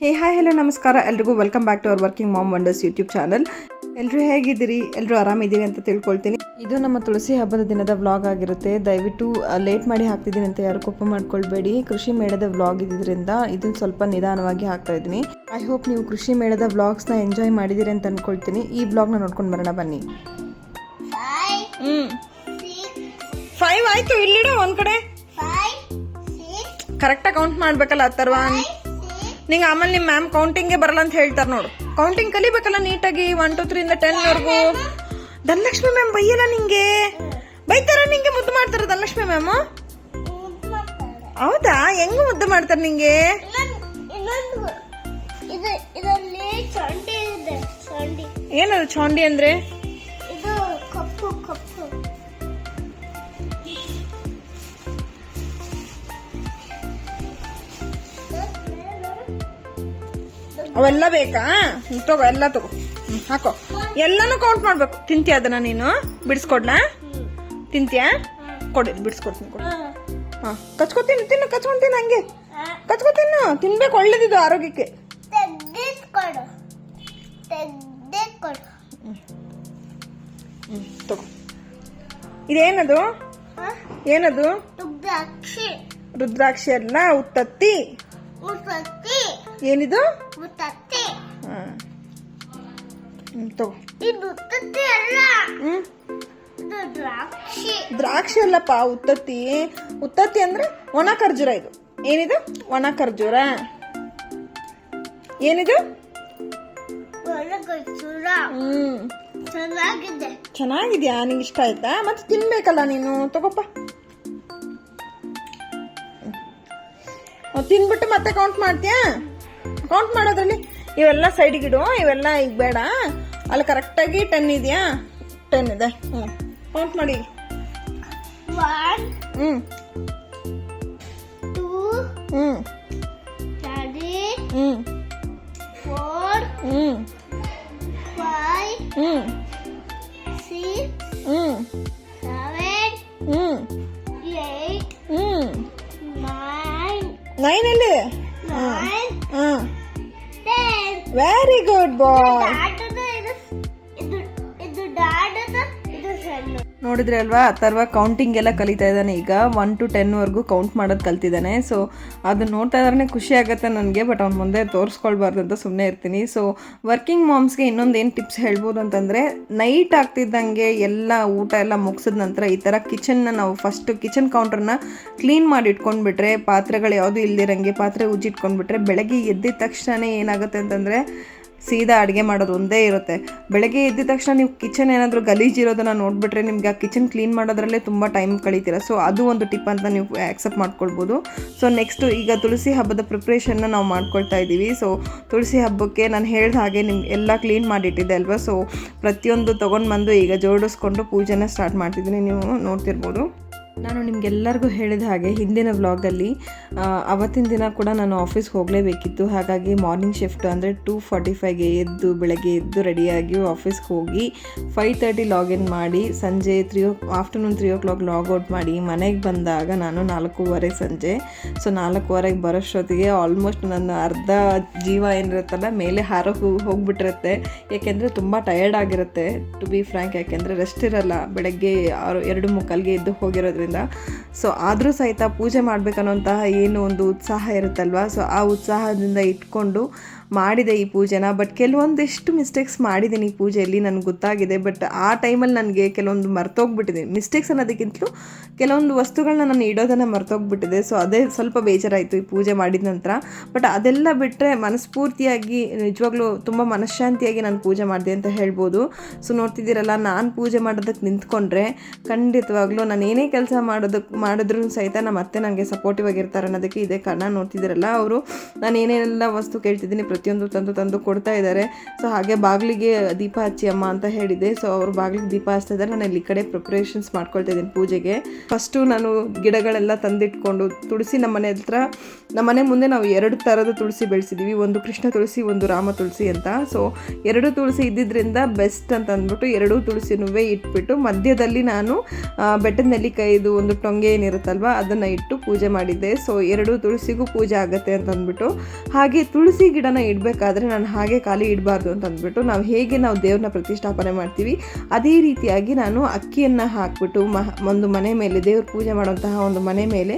ಹೇ hi hello ನಮಸ್ಕಾರ ಎಲ್ರಿಗೂ welcome back to our working mom wonders YouTube channel ಎಲ್ಲರೂ ಹೇಗಿದ್ದೀರಿ? ಎಲ್ಲರೂ ಆರಾಮಿದ್ದೀರಿ ಅಂತ ತಿಳ್ಕೊಳ್ತೀನಿ. ಇದು ನಮ್ಮ ತುಳಸಿ ಹಬ್ಬದ ದಿನದ ವ್ಲಾಗ್ ಆಗಿರುತ್ತೆ. ದಯವಿಟ್ಟು ಲೇಟ್ ಮಾಡಿ ಹಾಕ್ತಿದ್ದೀನಿ ಅಂತ ಯಾರು ಕೋಪ ಮಾಡ್ಕೊಳ್ಬೇಡಿ. ಕೃಷಿ ಮೇಳದ ವ್ಲಾಗ್ ಇದ್ದಿದ್ದರಿಂದ ಇದನ್ನ ಸ್ವಲ್ಪ ನಿಧಾನವಾಗಿ ಹಾಕ್ತಾ ಇದ್ದೀನಿ. ಐ ಹೋಪ್ ನೀವು ಕೃಷಿ ಮೇಳದ ವ್ಲಾಗ್ಸ್ನ ಎಂಜಾಯ್ ಮಾಡಿದ್ದೀರಿ ಅಂತ ಅಂದ್ಕೊಳ್ತೀನಿ ಈ ವ್ಲಾಗ್ನ ನೋಡ್ಕೊಂಡು ಬರೋಣ ಬನ್ನಿ. ಫೈವ್ ಆಯಿತು ಇಲ್ಲಿಡ ಒಂದು ಕಡೆ. ಕರೆಕ್ಟಾಗಿ ಕೌಂಟ್ ಮಾಡಬೇಕಲ್ಲ ಆ ನಿಂಗೆ ಆಮೇಲೆ ನಿಮ್ಮ ಮ್ಯಾಮ್ ಕೌಂಟಿಂಗೇ ಬರಲ್ಲ ಅಂತ ಹೇಳ್ತಾರೆ ನೋಡು. ಕೌಂಟಿಂಗ್ ಕಲಿಬೇಕಲ್ಲ ನೀಟಾಗಿ ಒನ್ ಟು ತ್ರೀ ಇಂದ ಟೆನ್ವರೆಗೂ ಧನಲಕ್ಷ್ಮಿ ಮ್ಯಾಮ್ ಬೈಯಲ್ಲ ನಿಂಗೆ? ಬೈತಾರ ನಿಂಗೆ ಮುದ್ದು ಮಾಡ್ತಾರ ಧನಲಕ್ಷ್ಮಿ ಮ್ಯಾಮ್. ಹೌದಾ? ಹೆಂಗ್ ಮುದ್ದು ಮಾಡ್ತಾರೆ ನಿಂಗೆ? ಏನದು ಚಾಂಡಿ ಅಂದ್ರೆ? ಕಪ್ಪು ಕಪ್ಪು. ಅವೆಲ್ಲ ಬೇಕಾ? ತಗೋ ಎಲ್ಲ ತಗೋ. ಹಾಕೋ. ಎಲ್ಲಾನು ಕೌಂಟ್ ಮಾಡ್ಬೇಕು. ತಿಂತೀಯ ಅದನ್ನ ನೀನು? ಬಿಡಿಸ್ಕೊಡ್ಲಾ? ತಿಂತೀಯಾ? ಕೊಡಿ ಬಿಡಿಸ್ಕೊಡ್ತೀನಿ ಕೊಡಿ. ಹಾ ಕಚ್ಕೊತೀನಿ ತಿನ್ನು ಕಚ್ಕೊಂತೀನಿ ಹಂಗೆ. ಕಚ್ಕೊತೀನಿ. ತಿನ್ಬೇಕು ಒಳ್ಳೇದಿದು ಆರೋಗ್ಯಕ್ಕೆ. ತಗೋ. ಇದೇನದು? ಏನದು? ರುದ್ರಾಕ್ಷಿ. ರುದ್ರಾಕ್ಷಿ ಅಲ್ಲ ಉತ್ತತ್ತಿ. ಏನಿದು? ಮುತ್ತತ್ತಿ. ಹಾ. ಹ್ಮ್ ತಗೋ. ಇದು ಅಲ್ಲ? ಇದು ದ್ರಾಕ್ಷಿ. ದ್ರಾಕ್ಷಿ ಅಲ್ಲಪ್ಪ ಉತ್ತತ್ತಿ. ಉತ್ತತ್ತಿ ಅಂದ್ರೆ ಒಣ ಖರ್ಜೂರ ಇದು. ಏನಿದು? ಒಣ ಖರ್ಜೂರ ಏನಿದು ಹ್ಮ್. ಚೆನ್ನಾಗಿದೆ. ಚೆನ್ನಾಗಿದ್ಯಾ? ನಿಂಗೆ ಇಷ್ಟ ಆಯ್ತಾ? ಮತ್ತೆ ತಿನ್ಬೇಕಲ್ಲ ನೀನು. ತಗೋಪ್ಪ. ತಿನ್ಬಿಟ್ಟು ಮತ್ತೆ ಕೌಂಟ್ ಮಾಡ್ತೀಯಾ? ಕೌಂಟ್ ಮಾಡೋದ್ರಲ್ಲಿ ಇವೆಲ್ಲ ಇಡು ಇವೆಲ್ಲ ಈಗ ಬೇಡ. ಅಲ್ಲಿ ಕರೆಕ್ಟಾಗಿ ಟೆನ್ ಇದೆಯಾ? ಟೆನ್ ಇದೆ. ಹ್ಞೂ ಕೌಂಟ್ ಮಾಡಿ. ಹ್ಞೂ ಹ್ಞೂ ಹ್ಞೂ ಫೋರ್ ಹ್ಞೂ ಹ್ಞೂ ಹ್ಞೂ ಹ್ಞೂ ಹ್ಞೂ ನೈನ್ ನೈನಲ್ಲಿ ನೈನ್ ಹಾಂ ಟೆನ್ ವೆರಿ ಗುಡ್ ನೋಡಿದ್ರೆ ಅಲ್ವಾ, ಅಥರ್ವ ಕೌಂಟಿಂಗ್ ಎಲ್ಲ ಕಲಿತಾ ಇದ್ದಾನೆ ಈಗ. ಒನ್ ಟು ಟೆನ್ವರೆಗೂ ಕೌಂಟ್ ಮಾಡೋದು ಕಲ್ತಿದ್ದಾನೆ. ಸೊ ಅದನ್ನ ನೋಡ್ತಾ ಇದ್ರೆ ಖುಷಿ ಆಗುತ್ತೆ ನನಗೆ ಬಟ್ ಅವ್ನ ಮುಂದೆ ತೋರಿಸ್ಕೊಳ್ಬಾರ್ದು ಅಂತ ಸುಮ್ಮನೆ ಇರ್ತೀನಿ. ಸೊ ವರ್ಕಿಂಗ್ ಮಾಮ್ಸ್ಗೆ ಇನ್ನೊಂದು ಏನು ಟಿಪ್ಸ್ ಹೇಳ್ಬೋದು ಅಂತಂದರೆ ನೈಟ್ ಆಗ್ತಿದ್ದಂಗೆ ಎಲ್ಲ ಊಟ ಎಲ್ಲ ಮುಗಿಸಿದ ನಂತರ ಈ ಥರ ಕಿಚನ್ನ ನಾವು ಫಸ್ಟ್ ಕಿಚನ್ ಕೌಂಟ್ರನ್ನ ಕ್ಲೀನ್ ಮಾಡಿ ಇಟ್ಕೊಂಡ್ಬಿಟ್ರೆ, ಪಾತ್ರೆಗಳು ಯಾವುದು ಇಲ್ದಿರಂಗೆ ಪಾತ್ರೆ ಉಜ್ಜಿಟ್ಕೊಂಡ್ಬಿಟ್ರೆ, ಬೆಳಗ್ಗೆ ಎದ್ದಿದ ತಕ್ಷಣ ಏನಾಗುತ್ತೆ ಅಂತಂದರೆ ಸೀದಾ ಅಡುಗೆ ಮಾಡೋದು ಒಂದೇ ಇರುತ್ತೆ. ಬೆಳಗ್ಗೆ ಎದ್ದ ತಕ್ಷಣ ನೀವು ಕಿಚನ್ ಏನಾದರೂ ಗಲೀಜ್ ಇರೋದನ್ನ ನೋಡಿಬಿಟ್ರೆ ನಿಮಗೆ ಆ ಕಿಚನ್ ಕ್ಲೀನ್ ಮಾಡೋದ್ರಲ್ಲೇ ತುಂಬ ಟೈಮ್ ಕಳೀತೀರ. ಸೊ ಅದು ಒಂದು ಟಿಪ್ ಅಂತ ನೀವು ಆ್ಯಕ್ಸೆಪ್ಟ್ ಮಾಡ್ಕೊಳ್ಬೋದು. ಸೊ ನೆಕ್ಸ್ಟು ಈಗ ತುಳಸಿ ಹಬ್ಬದ ಪ್ರಿಪ್ರೇಷನ್ನ ನಾವು ಮಾಡ್ಕೊಳ್ತಾ ಇದ್ದೀವಿ ಸೊ ತುಳಸಿ ಹಬ್ಬಕ್ಕೆ ನಾನು ಹೇಳಿದ ಹಾಗೆ ನಿಮ್ಗೆ ಎಲ್ಲ ಕ್ಲೀನ್ ಮಾಡಿಟ್ಟಿದ್ದೆ ಅಲ್ವಾ? ಸೊ ಪ್ರತಿಯೊಂದು ತೊಗೊಂಡು ಬಂದು ಈಗ ಜೋಡಿಸ್ಕೊಂಡು ಪೂಜೆನ ಸ್ಟಾರ್ಟ್ ಮಾಡ್ತಿದ್ದೀನಿ. ನೀವು ನೋಡ್ತಿರ್ಬೋದು. ನಾನು ನಿಮಗೆಲ್ಲರಿಗೂ ಹೇಳಿದ ಹಾಗೆ ಹಿಂದಿನ ವ್ಲಾಗಲ್ಲಿ ಅವತ್ತಿನ ದಿನ ಕೂಡ ನಾನು ಆಫೀಸ್ಗೆ ಹೋಗಲೇಬೇಕಿತ್ತು. ಹಾಗಾಗಿ ಮಾರ್ನಿಂಗ್ ಶಿಫ್ಟ್ ಅಂದರೆ ಟೂ ಫಾರ್ಟಿ ಫೈವ್ಗೆ ಎದ್ದು, ಬೆಳಗ್ಗೆ ಎದ್ದು ರೆಡಿಯಾಗಿ ಆಫೀಸ್ಗೆ ಹೋಗಿ ಫೈವ್ ತರ್ಟಿ ಲಾಗಿನ್ ಮಾಡಿ, ಸಂಜೆ three o afternoon three o'clock logout ಮಾಡಿ ಮನೆಗೆ ಬಂದಾಗ ನಾನು ನಾಲ್ಕೂವರೆ ಸಂಜೆ. ಸೊ ನಾಲ್ಕೂವರೆಗೆ ಬರೋಷ್ಟೊತ್ತಿಗೆ ಆಲ್ಮೋಸ್ಟ್ ನನ್ನ ಅರ್ಧ ಜೀವ ಏನಿರುತ್ತಲ್ಲ, ಮೇಲೆ ಹಾರ ಹೋಗ್ಬಿಟ್ಟಿರುತ್ತೆ. ಏಕೆಂದರೆ ತುಂಬ ಟಯರ್ಡ್ ಆಗಿರುತ್ತೆ ಟು ಬಿ ಫ್ರ್ಯಾಂಕ್ ಯಾಕೆಂದರೆ ರೆಸ್ಟ್ ಇರಲ್ಲ, ಬೆಳಗ್ಗೆ ಎರಡು ಮುಕ್ಕಾಲ್ಗೆ ಎದ್ದು ಹೋಗಿರೋದ್ರಿಂದ. ಸೊ ಆದರೂ ಸಹಿತ ಪೂಜೆ ಮಾಡಬೇಕನ್ನೋಂತಹ ಏನು ಒಂದು ಉತ್ಸಾಹ ಇರುತ್ತಲ್ವ? ಸೊ ಆ ಉತ್ಸಾಹದಿಂದ ಇಟ್ಕೊಂಡು ಮಾಡಿದೆ ಈ ಪೂಜೆನ ಬಟ್ ಕೆಲವೊಂದಿಷ್ಟು ಮಿಸ್ಟೇಕ್ಸ್ ಮಾಡಿದ್ದೀನಿ ಈ ಪೂಜೆಯಲ್ಲಿ ನನಗೆ ಗೊತ್ತಾಗಿದೆ ಬಟ್ ಆ ಟೈಮಲ್ಲಿ ನನಗೆ ಕೆಲವೊಂದು ಮರ್ತೋಗ್ಬಿಟ್ಟಿದೆ. ಮಿಸ್ಟೇಕ್ಸ್ ಅನ್ನೋದಕ್ಕಿಂತಲೂ ಕೆಲವೊಂದು ವಸ್ತುಗಳನ್ನ ನಾನು ಇಡೋದನ್ನು ಮರ್ತೋಗ್ಬಿಟ್ಟಿದೆ. ಸೊ ಅದೇ ಸ್ವಲ್ಪ ಬೇಜಾರಾಯಿತು ಈ ಪೂಜೆ ಮಾಡಿದ ನಂತರ. ಬಟ್ ಅದೆಲ್ಲ ಬಿಟ್ಟರೆ ಮನಸ್ಫೂರ್ತಿಯಾಗಿ, ನಿಜವಾಗ್ಲೂ ತುಂಬ ಮನಃಶಾಂತಿಯಾಗಿ ನಾನು ಪೂಜೆ ಮಾಡಿದೆ ಅಂತ ಹೇಳ್ಬೋದು. ಸೊ ನೋಡ್ತಿದ್ದೀರಲ್ಲ, ನಾನು ಪೂಜೆ ಮಾಡೋದಕ್ಕೆ ನಿಂತ್ಕೊಂಡ್ರೆ ಖಂಡಿತವಾಗ್ಲೂ ನಾನು ಏನೇ ಕೆಲಸ ಮಾಡೋದಕ್ಕೆ ಮಾಡಿದ್ರು ಸಹಿತ ನಮ್ಮ ಅತ್ತೆ ನನಗೆ ಸಪೋರ್ಟಿವ್ ಆಗಿರ್ತಾರೆ ಅನ್ನೋದಕ್ಕೆ ಇದೇ ಕಾರಣ ನೋಡ್ತಿದ್ದೀರಲ್ಲ. ಅವರು ನಾನು ಏನೇನೆಲ್ಲ ವಸ್ತು ಕೇಳ್ತಿದ್ದೀನಿ ಪ್ರತಿಯೊಂದು ತಂದು ತಂದು ಕೊಡ್ತಾ ಇದ್ದಾರೆ. ಸೊ ಹಾಗೆ ಬಾಗಿಲಿಗೆ ದೀಪ ಹಚ್ಚಿ ಅಮ್ಮ ಅಂತ ಹೇಳಿದೆ. ಸೊ ಅವ್ರ ಬಾಗಿಲಿಗೆ ದೀಪ ಹಚ್ತಾ ಇದ್ದಾರೆ. ನಾನು ಇಲ್ಲಿ ಕಡೆ ಪ್ರಿಪ್ರೇಷನ್ಸ್ ಮಾಡ್ಕೊಳ್ತಾ ಇದ್ದೀನಿ ಪೂಜೆಗೆ. ಫಸ್ಟು ನಾನು ಗಿಡಗಳೆಲ್ಲ ತಂದಿಟ್ಕೊಂಡು ತುಳಸಿ ನಮ್ಮ ಮನೆ ಹತ್ರ, ನಮ್ಮ ಮನೆ ಮುಂದೆ ನಾವು ಎರಡು ಥರದ ತುಳಸಿ ಬೆಳೆಸಿದ್ದೀವಿ ಒಂದು ಕೃಷ್ಣ ತುಳಸಿ, ಒಂದು ರಾಮ ತುಳಸಿ ಅಂತ. ಸೊ ಎರಡು ತುಳಸಿ ಇದ್ದಿದ್ದರಿಂದ ಬೆಸ್ಟ್ ಅಂತ ಅಂದ್ಬಿಟ್ಟು ಎರಡೂ ತುಳಸಿನೂ ಇಟ್ಬಿಟ್ಟು ಮಧ್ಯದಲ್ಲಿ ನಾನು ಬೆಟ್ಟದ ನೆಲ್ಲಿಕಾಯಿದು ಒಂದು ಟೊಂಗೆ ಏನಿರುತ್ತಲ್ವ, ಅದನ್ನು ಇಟ್ಟು ಪೂಜೆ ಮಾಡಿದ್ದೆ. ಸೊ ಎರಡು ತುಳಸಿಗೂ ಪೂಜೆ ಆಗುತ್ತೆ ಅಂತ ಅಂದ್ಬಿಟ್ಟು. ಹಾಗೆ ತುಳಸಿ ಗಿಡನ ಇಡಬೇಕಾದ್ರೆ ನಾನು ಹಾಗೆ ಖಾಲಿ ಇಡಬಾರ್ದು ಅಂತ ಅಂದ್ಬಿಟ್ಟು ನಾವು ಹೇಗೆ ನಾವು ದೇವ್ರನ್ನ ಪ್ರತಿಷ್ಠಾಪನೆ ಮಾಡ್ತೀವಿ, ಅದೇ ರೀತಿಯಾಗಿ ನಾನು ಅಕ್ಕಿಯನ್ನು ಹಾಕ್ಬಿಟ್ಟು ಮಹ, ಒಂದು ಮನೆ ಮೇಲೆ ದೇವ್ರ ಪೂಜೆ ಮಾಡುವಂತಹ ಒಂದು ಮನೆ ಮೇಲೆ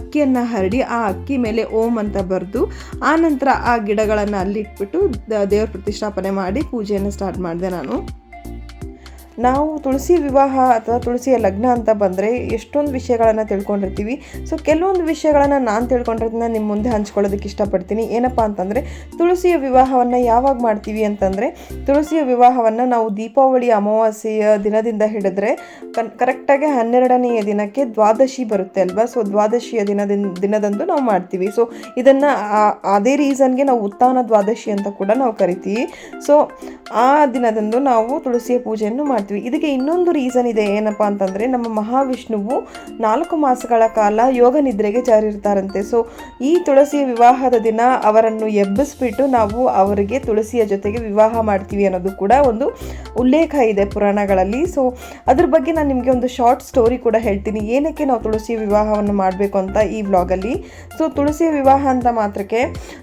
ಅಕ್ಕಿಯನ್ನು ಹರಡಿ ಆ ಅಕ್ಕಿ ಮೇಲೆ ಓಂ ಅಂತ ಬರೆದು ಆ ನಂತರ ಆ ಗಿಡಗಳನ್ನು ಅಲ್ಲಿಟ್ಬಿಟ್ಟು ದೇವ್ರ ಪ್ರತಿಷ್ಠಾಪನೆ ಮಾಡಿ ಪೂಜೆಯನ್ನು ಸ್ಟಾರ್ಟ್ ಮಾಡಿದೆ ನಾನು. ನಾವು ತುಳಸಿ ವಿವಾಹ ಅಥವಾ ತುಳಸಿಯ ಲಗ್ನ ಅಂತ ಬಂದರೆ ಎಷ್ಟೊಂದು ವಿಷಯಗಳನ್ನು ತಿಳ್ಕೊಂಡಿರ್ತೀವಿ. ಸೊ ಕೆಲವೊಂದು ವಿಷಯಗಳನ್ನು ನಾನು ತಿಳ್ಕೊಂಡಿರೋದನ್ನ ನಿಮ್ಮ ಮುಂದೆ ಹಂಚ್ಕೊಳ್ಳೋದಕ್ಕೆ ಇಷ್ಟಪಡ್ತೀನಿ. ಏನಪ್ಪ ಅಂತಂದರೆ, ತುಳಸಿಯ ವಿವಾಹವನ್ನು ಯಾವಾಗ ಮಾಡ್ತೀವಿ ಅಂತಂದರೆ, ತುಳಸಿಯ ವಿವಾಹವನ್ನು ನಾವು ದೀಪಾವಳಿ ಅಮಾವಾಸ್ಯೆಯ ದಿನದಿಂದ ಹಿಡಿದ್ರೆ ಕರೆಕ್ಟಾಗಿ ಹನ್ನೆರಡನೆಯ ದಿನಕ್ಕೆ ದ್ವಾದಶಿ ಬರುತ್ತೆ ಅಲ್ವಾ? ಸೊ ದ್ವಾದಶಿಯ ದಿನದಿಂದ ದಿನದಂದು ನಾವು ಮಾಡ್ತೀವಿ. ಸೊ ಇದನ್ನು ಅದೇ ರೀಸನ್ಗೆ ನಾವು ಉತ್ತಾನ ದ್ವಾದಶಿ ಅಂತ ಕೂಡ ನಾವು ಕರಿತೀವಿ. ಸೊ ಆ ದಿನದಂದು ನಾವು ತುಳಸಿಯ ಪೂಜೆಯನ್ನು ಮಾಡ್ತೀವಿ. ಇದಕ್ಕೆ ಇನ್ನೊಂದು ರೀಸನ್ ಇದೆ ಏನಪ್ಪ ಅಂತಂದರೆ, ನಮ್ಮ ಮಹಾವಿಷ್ಣುವು ನಾಲ್ಕು ಮಾಸಗಳ ಕಾಲ ಯೋಗ ನಿದ್ರೆಗೆ ಜಾರಿರ್ತಾರಂತೆ. ಸೊ ಈ ತುಳಸಿಯ ವಿವಾಹದ ದಿನ ಅವರನ್ನು ಎಬ್ಬಿಸ್ಬಿಟ್ಟು ನಾವು ಅವರಿಗೆ ತುಳಸಿಯ ಜೊತೆಗೆ ವಿವಾಹ ಮಾಡ್ತೀವಿ ಅನ್ನೋದು ಕೂಡ ಒಂದು ಉಲ್ಲೇಖ ಇದೆ ಪುರಾಣಗಳಲ್ಲಿ. ಸೊ ಅದ್ರ ಬಗ್ಗೆ ನಾನು ನಿಮಗೆ ಒಂದು ಶಾರ್ಟ್ ಸ್ಟೋರಿ ಕೂಡ ಹೇಳ್ತೀನಿ. ಏನಕ್ಕೆ ನಾವು ತುಳಸಿಯ ವಿವಾಹವನ್ನು ಮಾಡಬೇಕು ಅಂತ ಈ ವ್ಲಾಗಲ್ಲಿ ಸೊ ತುಳಸಿಯ ವಿವಾಹ ಅಂತ ಮಾತ್ರಕ್ಕೆ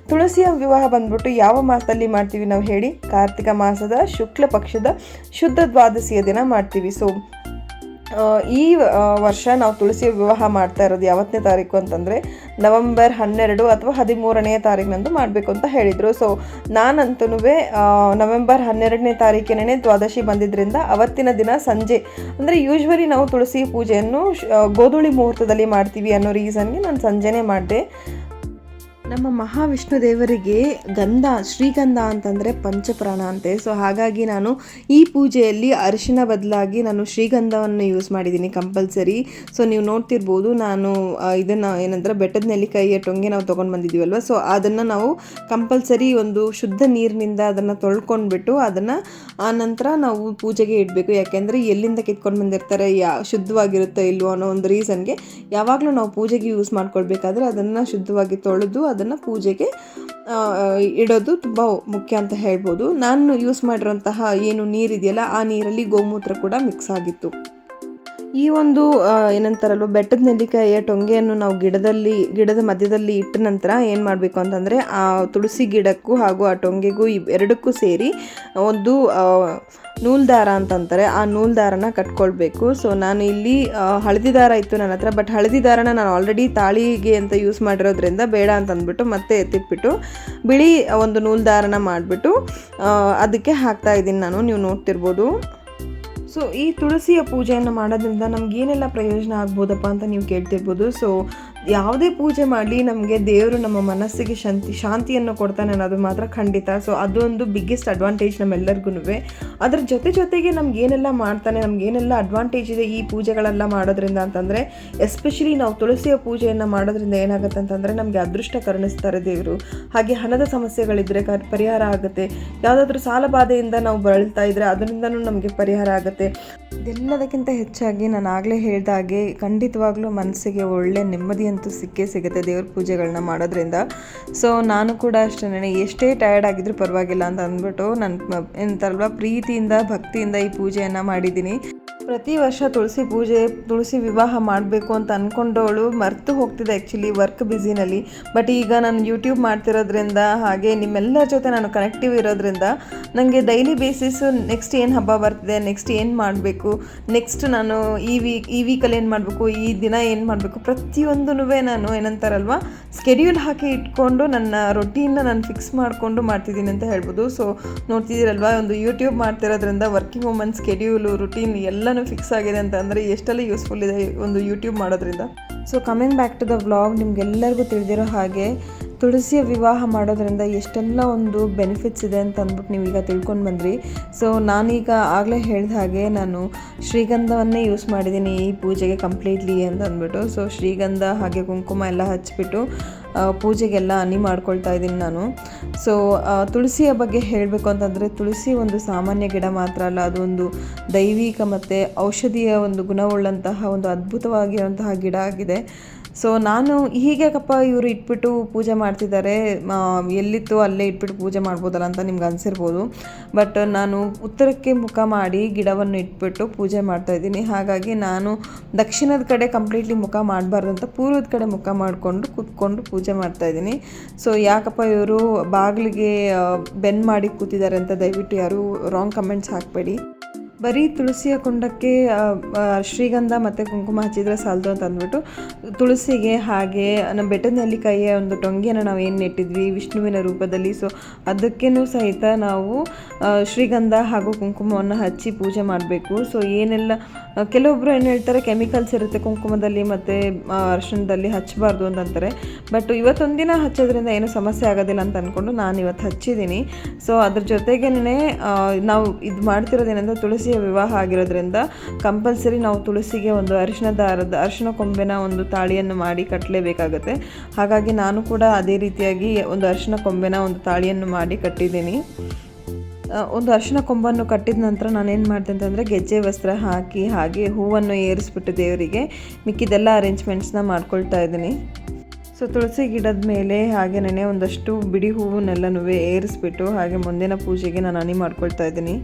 ತುಳಸಿಯ ವಿವಾಹ ಬಂದ್ಬಿಟ್ಟು ಯಾವ ಮಾಸದಲ್ಲಿ ಮಾಡ್ತೀವಿ ನಾವು ಹೇಳಿ? ಕಾರ್ತಿಕ ಮಾಸದ, ಶುಕ್ಲ ಪಕ್ಷದ, ಶುದ್ಧ ದ್ವಾದಶಿಯ ದಿನ ಮಾಡ್ತೀವಿ. ಸೊ ಈ ವರ್ಷ ನಾವು ತುಳಸಿ ವಿವಾಹ ಮಾಡ್ತಾ ಇರೋದು ಯಾವತ್ತನೇ ತಾರೀಕು ಅಂತಂದರೆ ನವೆಂಬರ್ ಹನ್ನೆರಡು ಅಥವಾ ಹದಿಮೂರನೇ ತಾರೀಕಿನಂದು ಮಾಡಬೇಕು ಅಂತ ಹೇಳಿದರು. ಸೊ ನಾನಂತೂ ನವೆಂಬರ್ ಹನ್ನೆರಡನೇ ತಾರೀಕಿನೇ ದ್ವಾದಶಿ ಬಂದಿದ್ದರಿಂದ ಅವತ್ತಿನ ದಿನ ಸಂಜೆ, ಅಂದರೆ ಯೂಶ್ವಲಿ ನಾವು ತುಳಸಿ ಪೂಜೆಯನ್ನು ಗೋಧೂಳಿ ಮುಹೂರ್ತದಲ್ಲಿ ಮಾಡ್ತೀವಿ ಅನ್ನೋ ರೀಸನ್ಗೆ ನಾನು ಸಂಜೆನೇ ಮಾಡಿದೆ. ನಮ್ಮ ಮಹಾವಿಷ್ಣು ದೇವರಿಗೆ ಗಂಧ, ಶ್ರೀಗಂಧ ಅಂತಂದರೆ ಪಂಚಪ್ರಾಣ ಅಂತೆ. ಸೊ ಹಾಗಾಗಿ ನಾನು ಈ ಪೂಜೆಯಲ್ಲಿ ಅರಿಶಿನ ಬದಲಾಗಿ ನಾನು ಶ್ರೀಗಂಧವನ್ನು ಯೂಸ್ ಮಾಡಿದ್ದೀನಿ ಕಂಪಲ್ಸರಿ ಸೊ ನೀವು ನೋಡ್ತಿರ್ಬೋದು ನಾನು ಇದನ್ನು ಏನಂದ್ರೆ ಬೆಟ್ಟದ ನೆಲ್ಲಿಕಾಯಿಯ ಟೊಂಗೆ ನಾವು ತೊಗೊಂಡು ಬಂದಿದ್ದೀವಲ್ವ? ಸೊ ಅದನ್ನು ನಾವು ಕಂಪಲ್ಸರಿ ಒಂದು ಶುದ್ಧ ನೀರಿನಿಂದ ಅದನ್ನು ತೊಳ್ಕೊಂಡ್ಬಿಟ್ಟು ಅದನ್ನು ಆ ನಂತರ ನಾವು ಪೂಜೆಗೆ ಇಡಬೇಕು. ಯಾಕೆಂದರೆ ಎಲ್ಲಿಂದ ಕಿತ್ಕೊಂಡು ಬಂದಿರ್ತಾರೆ, ಯಾ, ಶುದ್ಧವಾಗಿರುತ್ತೋ ಇಲ್ವೋ ಅನ್ನೋ ಒಂದು ರೀಸನ್ಗೆ ಯಾವಾಗಲೂ ನಾವು ಪೂಜೆಗೆ ಯೂಸ್ ಮಾಡ್ಕೊಳ್ಬೇಕಾದ್ರೆ ಅದನ್ನು ಶುದ್ಧವಾಗಿ ತೊಳೆದು ಅದನ್ನು ಪೂಜೆಗೆ ಇಡೋದು ತುಂಬ ಮುಖ್ಯ ಅಂತ ಹೇಳ್ಬೋದು. ನಾನು ಯೂಸ್ ಮಾಡಿರೋಂತಹ ಏನು ನೀರಿದೆಯಲ್ಲ, ಆ ನೀರಲ್ಲಿ ಗೋಮೂತ್ರ ಕೂಡ ಮಿಕ್ಸ್ ಆಗಿತ್ತು. ಈ ಒಂದು ಏನಂತಾರಲ್ವ, ಬೆಟ್ಟದ ನೆಲ್ಲಿಕಾಯಿಯ ಟೊಂಗೆಯನ್ನು ನಾವು ಗಿಡದಲ್ಲಿ, ಗಿಡದ ಮಧ್ಯದಲ್ಲಿ ಇಟ್ಟ ನಂತರ ಏನು ಮಾಡಬೇಕು ಅಂತಂದರೆ, ಆ ತುಳಸಿ ಗಿಡಕ್ಕೂ ಹಾಗೂ ಆ ಟೊಂಗೆಗೂ ಎರಡಕ್ಕೂ ಸೇರಿ ಒಂದು ನೂಲ್ ದಾರ ಅಂತಂತಾರೆ. ಆ ನೂಲ್ ದಾರನ ಕಟ್ಕೊಳ್ಬೇಕು. ಸೊ ನಾನು ಇಲ್ಲಿ ಹಳದಿ ದಾರ ಇತ್ತು ನನ್ನ ಹತ್ರ ಬಟ್ ಹಳದಿ ದಾರನ ನಾನು ಆಲ್ರೆಡಿ ತಾಳಿಗೆ ಅಂತ ಯೂಸ್ ಮಾಡಿರೋದ್ರಿಂದ ಬೇಡ ಅಂತ ಅಂದ್ಬಿಟ್ಟು ಮತ್ತೆ ಎತ್ತಿಟ್ಬಿಟ್ಟು, ಬಿಳಿ ಒಂದು ನೂಲ್ ದಾರನ ಮಾಡಿಬಿಟ್ಟು ಅದಕ್ಕೆ ಹಾಕ್ತಾ ಇದ್ದೀನಿ ನಾನು. ನೀವು ನೋಡ್ತಿರ್ಬೋದು. ಸೊ ಈ ತುಳಸಿಯ ಪೂಜೆಯನ್ನು ಮಾಡೋದ್ರಿಂದ ನಮ್ಗೆ ಏನೆಲ್ಲ ಪ್ರಯೋಜನ ಆಗ್ಬೋದಪ್ಪ ಅಂತ ನೀವು ಕೇಳ್ತಿರ್ಬೋದು. ಸೊ ಯಾವುದೇ ಪೂಜೆ ಮಾಡಲಿ, ನಮಗೆ ದೇವರು ನಮ್ಮ ಮನಸ್ಸಿಗೆ ಶಾಂತಿ, ಶಾಂತಿಯನ್ನು ಕೊಡ್ತಾನೆ ಅನ್ನೋದು ಮಾತ್ರ ಖಂಡಿತ. ಸೊ ಅದೊಂದು ಬಿಗ್ಗೆಸ್ಟ್ ಅಡ್ವಾಂಟೇಜ್ ನಮ್ಮೆಲ್ಲರಿಗೂ ಅದ್ರ ಜೊತೆ ಜೊತೆಗೆ ನಮ್ಗೆ ಏನೆಲ್ಲ ಮಾಡ್ತಾನೆ, ನಮ್ಗೆ ಏನೆಲ್ಲ ಅಡ್ವಾಂಟೇಜ್ ಇದೆ ಈ ಪೂಜೆಗಳೆಲ್ಲ ಮಾಡೋದ್ರಿಂದ ಅಂತಂದರೆ ಎಸ್ಪೆಷಲಿ ನಾವು ತುಳಸಿಯ ಪೂಜೆಯನ್ನು ಮಾಡೋದ್ರಿಂದ ಏನಾಗುತ್ತೆ ಅಂತಂದರೆ, ನಮಗೆ ಅದೃಷ್ಟ ಕರುಣಿಸ್ತಾರೆ ದೇವರು. ಹಾಗೆ ಹಣದ ಸಮಸ್ಯೆಗಳಿದ್ದರೆ ಕ, ಪರಿಹಾರ ಆಗುತ್ತೆ. ಯಾವುದಾದ್ರೂ ಸಾಲ ಬಾಧೆಯಿಂದ ನಾವು ಬಳಲ್ತಾ ಇದ್ದರೆ ಅದರಿಂದನೂ ನಮಗೆ ಪರಿಹಾರ ಆಗುತ್ತೆ. ಇದೆಲ್ಲದಕ್ಕಿಂತ ಹೆಚ್ಚಾಗಿ ನಾನು ಆಗಲೇ ಹೇಳಿದಾಗೆ ಖಂಡಿತವಾಗ್ಲೂ ಮನಸ್ಸಿಗೆ ಒಳ್ಳೆ ನೆಮ್ಮದಿ ಅಂತೂ ಸಿಕ್ಕೇ ಸಿಗುತ್ತೆ ದೇವ್ರ ಪೂಜೆಗಳನ್ನ ಮಾಡೋದ್ರಿಂದ. ಸೊ ನಾನು ಕೂಡ ಅಷ್ಟೇ ಎಷ್ಟೇ ಟಯರ್ಡ್ ಆಗಿದ್ರು ಪರವಾಗಿಲ್ಲ ಅಂತ ಅಂದ್ಬಿಟ್ಟು ನನ್ನ ಎಂತಲ್ವ, ಪ್ರೀತಿಯಿಂದ, ಭಕ್ತಿಯಿಂದ ಈ ಪೂಜೆಯನ್ನು ಮಾಡಿದ್ದೀನಿ. ಪ್ರತಿ ವರ್ಷ ತುಳಸಿ ಪೂಜೆ, ತುಳಸಿ ವಿವಾಹ ಮಾಡಬೇಕು ಅಂತ ಅಂದ್ಕೊಂಡವಳು ಮರೆತು ಹೋಗ್ತಿದ್ದೆ ಆ್ಯಕ್ಚುಲಿ ವರ್ಕ್ ಬ್ಯುಸಿನಲ್ಲಿ ಬಟ್ ಈಗ ನಾನು ಯೂಟ್ಯೂಬ್ ಮಾಡ್ತಿರೋದ್ರಿಂದ ಹಾಗೆ ನಿಮ್ಮೆಲ್ಲರ ಜೊತೆ ನಾನು ಕನೆಕ್ಟಿವ್ ಇರೋದ್ರಿಂದ ನನಗೆ ಡೈಲಿ ಬೇಸಿಸ್ ನೆಕ್ಸ್ಟ್ ಏನು ಹಬ್ಬ ಬರ್ತಿದೆ ನೆಕ್ಸ್ಟ್ ಏನು ಮಾಡಬೇಕು ನೆಕ್ಸ್ಟ್ ನಾನು ಈ ವೀಕ್ ಈ ವೀಕಲ್ಲಿ ಏನು ಮಾಡಬೇಕು, ಈ ದಿನ ಏನು ಮಾಡಬೇಕು ಪ್ರತಿಯೊಂದೂ ನಾನು ಏನಂತಾರಲ್ವ ಸ್ಕೆಡ್ಯೂಲ್ ಹಾಕಿ ಇಟ್ಕೊಂಡು ನನ್ನ ರೊಟೀನ್ನ ನಾನು ಫಿಕ್ಸ್ ಮಾಡಿಕೊಂಡು ಮಾಡ್ತಿದ್ದೀನಿ ಅಂತ ಹೇಳ್ಬೋದು. ಸೊ ನೋಡ್ತಿದ್ದೀರಲ್ವ, ಒಂದು ಯೂಟ್ಯೂಬ್ ಮಾಡ್ತಿರೋದ್ರಿಂದ ವರ್ಕಿಂಗ್ ವುಮನ್ ಸ್ಕೆಡ್ಯೂಲು ರುಟೀನ್ ಎಲ್ಲನೂ ಫಿಕ್ಸ್ ಆಗಿದೆ ಅಂತ ಅಂದರೆ ಎಷ್ಟೆಲ್ಲ ಯೂಸ್ಫುಲ್ ಇದೆ ಒಂದು ಯೂಟ್ಯೂಬ್ ಮಾಡೋದ್ರಿಂದ. So coming back to the vlog ನಿಮ್ಗೆಲ್ಲರಿಗೂ ತಿಳಿದಿರೋ ಹಾಗೆ ತುಳಸಿಯ ವಿವಾಹ ಮಾಡೋದ್ರಿಂದ ಎಷ್ಟೆಲ್ಲ ಒಂದು ಬೆನಿಫಿಟ್ಸ್ ಇದೆ ಅಂತ ಅಂದ್ಬಿಟ್ಟು ನೀವೀಗ ತಿಳ್ಕೊಂಡು ಬಂದ್ರಿ. ಸೊ ನಾನೀಗ ಆಗಲೇ ಹೇಳಿದ ಹಾಗೆ ನಾನು ಶ್ರೀಗಂಧವನ್ನೇ ಯೂಸ್ ಮಾಡಿದ್ದೀನಿ ಈ ಪೂಜೆಗೆ ಕಂಪ್ಲೀಟ್ಲಿ ಅಂತ ಅಂದ್ಬಿಟ್ಟು. ಸೊ ಶ್ರೀಗಂಧ ಹಾಗೆ ಕುಂಕುಮ ಎಲ್ಲ ಹಚ್ಚಿಬಿಟ್ಟು ಪೂಜೆಗೆಲ್ಲ ಹನಿ ಮಾಡ್ಕೊಳ್ತಾ ಇದ್ದೀನಿ ನಾನು. ಸೊ ತುಳಸಿಯ ಬಗ್ಗೆ ಹೇಳಬೇಕು ಅಂತಂದರೆ ತುಳಸಿ ಒಂದು ಸಾಮಾನ್ಯ ಗಿಡ ಮಾತ್ರ ಅಲ್ಲ ಅದೊಂದು ದೈವಿಕ ಮತ್ತು ಔಷಧಿಯ ಒಂದು ಗುಣವುಳ್ಳಂತಹ ಒಂದು ಅದ್ಭುತವಾಗಿರುವಂತಹ ಗಿಡ ಆಗಿದೆ. ಸೊ ನಾನು ಹೀಗ್ಯಾಕಪ್ಪ ಇವರು ಇಟ್ಬಿಟ್ಟು ಪೂಜೆ ಮಾಡ್ತಿದ್ದಾರೆ. ಎಲ್ಲಿತ್ತು ಅಲ್ಲೇ ಇಟ್ಬಿಟ್ಟು ಪೂಜೆ ಮಾಡ್ಬೋದಲ್ಲ ಅಂತ ನಿಮ್ಗೆ ಅನಿಸಿರ್ಬೋದು. ಬಟ್ ನಾನು ಉತ್ತರಕ್ಕೆ ಮುಖ ಮಾಡಿ ಗಿಡವನ್ನು ಇಟ್ಬಿಟ್ಟು ಪೂಜೆ ಮಾಡ್ತಾ ಇದ್ದೀನಿ. ಹಾಗಾಗಿ ನಾನು ದಕ್ಷಿಣದ ಕಡೆ ಕಂಪ್ಲೀಟ್ಲಿ ಮುಖ ಮಾಡಬಾರ್ದು ಅಂತ ಪೂರ್ವದ ಕಡೆ ಮುಖ ಮಾಡಿಕೊಂಡು ಕೂತ್ಕೊಂಡು ಪೂಜೆ ಮಾಡ್ತಾ ಇದ್ದೀನಿ. ಸೊ ಯಾಕಪ್ಪ ಇವರು ಬಾಗಿಲಿಗೆ ಬೆನ್ ಮಾಡಿ ಕೂತಿದ್ದಾರೆ ಅಂತ ದಯವಿಟ್ಟು ಯಾರು ರಾಂಗ್ ಕಮೆಂಟ್ಸ್ ಹಾಕಬೇಡಿ. ಬರೀ ತುಳಸಿಯ ಕುಂಡಕ್ಕೆ ಶ್ರೀಗಂಧ ಮತ್ತು ಕುಂಕುಮ ಹಚ್ಚಿದ್ರೆ ಸಾಲದು ಅಂತ ಅಂದ್ಬಿಟ್ಟು, ತುಳಸಿಗೆ ಹಾಗೆ ನಮ್ಮ ಬೆಟ್ಟದಲ್ಲಿ ನೆಲ್ಲಿಕಾಯಿಯ ಒಂದು ಟೊಂಗಿಯನ್ನು ನಾವು ಏನು ನೆಟ್ಟಿದ್ವಿ, ವಿಷ್ಣುವಿನ ರೂಪದಲ್ಲಿ. ಸೊ ಅದಕ್ಕೇನು ಸಹಿತ ನಾವು ಶ್ರೀಗಂಧ ಹಾಗೂ ಕುಂಕುಮವನ್ನು ಹಚ್ಚಿ ಪೂಜೆ ಮಾಡಬೇಕು. ಸೊ ಏನೆಲ್ಲ ಕೆಲವೊಬ್ಬರು ಏನು ಹೇಳ್ತಾರೆ, ಕೆಮಿಕಲ್ಸ್ ಇರುತ್ತೆ ಕುಂಕುಮದಲ್ಲಿ ಮತ್ತು ಅರ್ಶನದಲ್ಲಿ ಹಚ್ಚಬಾರ್ದು ಅಂತ ಅಂತಾರೆ. ಬಟ್ ಇವತ್ತೊಂದಿನ ಹಚ್ಚೋದ್ರಿಂದ ಏನೂ ಸಮಸ್ಯೆ ಆಗೋದಿಲ್ಲ ಅಂತ ಅಂದ್ಕೊಂಡು ನಾನು ಇವತ್ತು ಹಚ್ಚಿದ್ದೀನಿ. ಸೊ ಅದ್ರ ಜೊತೆಗೇನೆ ನಾವು ಇದು ಮಾಡ್ತಿರೋದೇನೆಂದರೆ ತುಳಸಿಯ ವಿವಾಹ ಆಗಿರೋದ್ರಿಂದ ಕಂಪಲ್ಸರಿ ನಾವು ತುಳಸಿಗೆ ಒಂದು ಅರಿಶಿನ ದಾರದ, ಅರಿಶಿನ ಕೊಂಬೆನ ಒಂದು ತಾಳಿಯನ್ನು ಮಾಡಿ ಕಟ್ಟಲೇಬೇಕಾಗತ್ತೆ ಹಾಗಾಗಿ ನಾನು ಕೂಡ ಅದೇ ರೀತಿಯಾಗಿ ಒಂದು ಅರಿಶಿನ ಕೊಂಬೆನ ಒಂದು ತಾಳಿಯನ್ನು ಮಾಡಿ ಕಟ್ಟಿದ್ದೀನಿ. ಒಂದು ಅರಿಶಿನ ಕೊಂಬನ್ನು ಕಟ್ಟಿದ ನಂತರ ನಾನೇನು ಮಾಡ್ದೆ ಅಂತಂದರೆ ಗೆಜ್ಜೆ ವಸ್ತ್ರ ಹಾಕಿ ಹಾಗೆ ಹೂವನ್ನು ಏರಿಸ್ಬಿಟ್ಟು ದೇವರಿಗೆ ಮಿಕ್ಕಿದೆಲ್ಲ ಅರೇಂಜ್ಮೆಂಟ್ಸ್ನ ಮಾಡ್ಕೊಳ್ತಾ ಇದ್ದೀನಿ. ಸೊ ತುಳಸಿ ಗಿಡದ ಮೇಲೆ ಹಾಗೆನೇ ಒಂದಷ್ಟು ಬಿಡಿ ಹೂವನ್ನೆಲ್ಲನೂ ಏರಿಸ್ಬಿಟ್ಟು ಹಾಗೆ ಮುಂದಿನ ಪೂಜೆಗೆ ನಾನು ಹನಿ ಮಾಡ್ಕೊಳ್ತಾ ಇದ್ದೀನಿ.